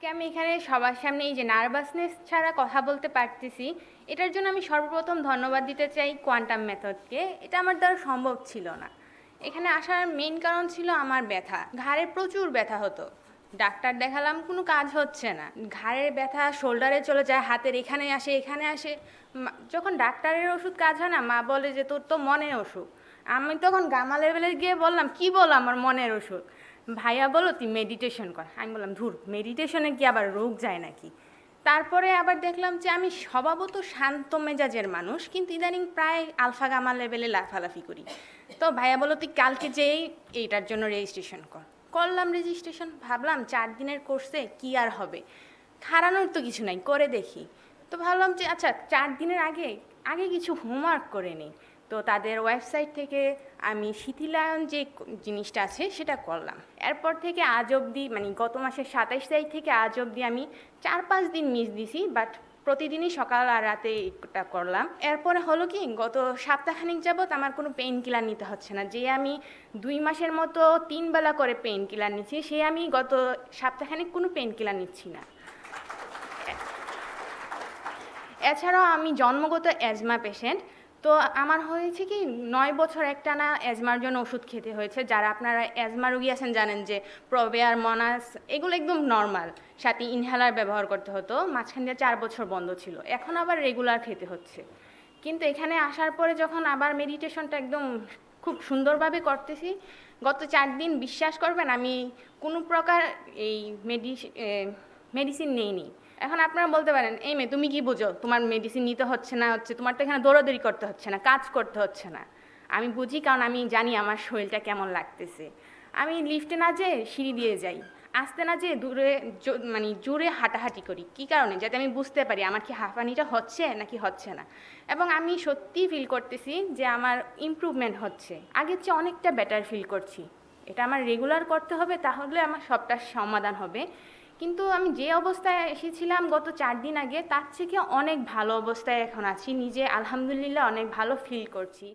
আজকে আমি এখানে সবার সামনে এই যে নার্ভাসনেস ছাড়া কথা বলতে পারতেছি, এটার জন্য আমি সর্বপ্রথম ধন্যবাদ দিতে চাই কোয়ান্টাম মেথডকে এটা আমার দ্বারা সম্ভব ছিল না। এখানে আসার মেইন কারণ ছিল আমার ব্যথা। ঘাড়ে প্রচুর ব্যথা হতো। ডাক্তার দেখালাম, কোনো কাজ হচ্ছে না। ঘাড়ের ব্যথা শোল্ডারে চলে যায়, হাতের এখানে আসে এখানে আসে। যখন ডাক্তারের ওষুধ কাজ হয় না, মা বলে যে তোর তো মনের অসুখ। আমি তখন গামা লেভেলে গিয়ে বললাম, কি বল আমার মনের ওষুধ ভাইয়া বলো তুই মেডিটেশন কর। আমি বললাম, ধুর মেডিটেশনে কি আবার রোগ যায় নাকি? তারপরে আবার দেখলাম যে আমি স্বভাবত শান্ত মেজাজের মানুষ, কিন্তু ইদানিং প্রায় আলফা গামা লেভেলে লাফালাফি করি। তো ভাইয়া বলো, তুই কালকে যেই এইটার জন্য রেজিস্ট্রেশন কর। করলাম রেজিস্ট্রেশন ভাবলাম চার দিনের কোর্সে কি আর হবে? হারানোর তো কিছু নাই, করে দেখি। তো ভাবলাম যে আচ্ছা চার দিনের আগে আগে কিছু হোমওয়ার্ক করে নিই। তো তাদের ওয়েবসাইট থেকে আমি শিথিলায়ন যে জিনিসটা আছে সেটা করলাম। এরপর থেকে আজ অবধি মানে গত মাসের সাতাইশ তারিখ থেকে আজ অবধি আমি চার পাঁচ দিন মিস দিছি বাট প্রতিদিনই সকাল আর রাতে এটা করলাম। এরপরে হলো কি, গত সপ্তাহখানিক যাবৎ আমার কোনো পেইন কিলার নিতে হচ্ছে না। যে আমি দুই মাসের মতো তিন বেলা করে পেইন কিলার নিচ্ছি সে আমি গত সপ্তাহখানিক কোনো পেইন কিলার নিচ্ছি না। এছাড়াও আমি জন্মগত অ্যাজমা পেশেন্ট তো আমার হয়েছে কি, নয় বছর একটানা অ্যাজমার জন্য ওষুধ খেতে হয়েছে, যারা আপনারা অ্যাজমা রুগী আছেন জানেন যে প্রবেয়ার মনাস এগুলো একদম নর্মাল সাথে ইনহেলার ব্যবহার করতে হতো, মাঝখান দিয়ে চার বছর বন্ধ ছিল, এখন আবার রেগুলার খেতে হচ্ছে। কিন্তু এখানে আসার পরে যখন আবার মেডিটেশনটা একদম খুব সুন্দরভাবে করতেছি, গত চার দিন বিশ্বাস করবেন আমি কোনো প্রকার এই মেডি মেডিসিন নেইনি। এখন আপনারা বলতে পারেন, এই মেয়ে, তুমি কি বুঝো? তোমার মেডিসিন নিতে হচ্ছে না, হচ্ছে তোমার তো এখানে দৌড়াদৌড়ি করতে হচ্ছে না, কাজ করতে হচ্ছে না। আমি বুঝি, কারণ আমি জানি আমার শরীরটা কেমন লাগতেছে। আমি লিফটে না যেয়ে সিঁড়ি দিয়ে যাই। আসতে না যেয়ে দূরে মানে জোরে হাঁটাহাঁটি করি। কি কারণে? যাতে আমি বুঝতে পারি, আমার কি হাঁফানিটা হচ্ছে নাকি হচ্ছে না? এবং আমি সত্যিই ফিল করতেছি যে আমার ইমপ্রুভমেন্ট হচ্ছে। আগের চেয়ে অনেকটা বেটার ফিল করছি। এটা আমার রেগুলার করতে হবে, তাহলে আমার সবটা সমাধান হবে। কিন্তু আমি যে অবস্থায় এসেছিলাম গত চার দিন আগে, তার থেকে অনেক ভালো অবস্থায় এখন আছি। নিজে আলহামদুলিল্লাহ অনেক ভালো ফিল করছি।